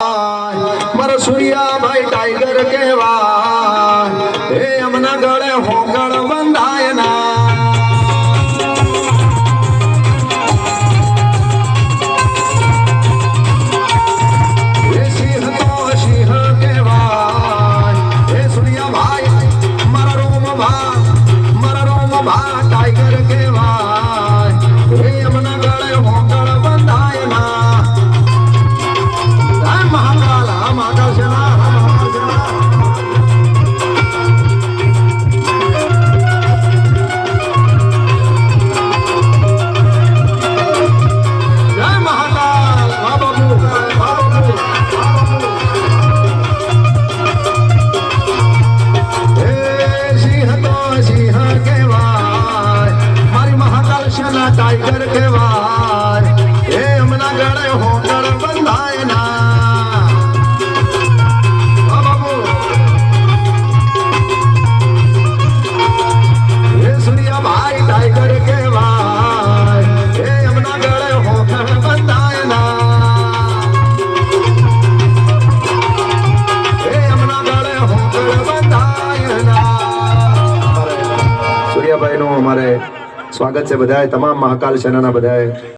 મારો સુઈયા ભાઈ ટાઈગર કેવાય હે અમના ગળે હોગળ બંધાય ના. સિંહ તો સિંહ કહેવાય. હે સુનિયા ભાઈ મારા રોમ ભા, મારા રોમ ભા ટાઈગર કહેવાય. હે અમના ગળે હોગળ બંધાય ના. સેના ટાઈગર કહેવાય. હે હમણાં ગળે હોટલ બંધાય ના. એ સૂર્યાભાઈ ટાઈગર કહેવાય. હે હમણાં ગળે હોટલ બંધાય ના. ના. અમારે સ્વાગત છે બધાએ તમામ મહાકાલ સેનાના બધાએ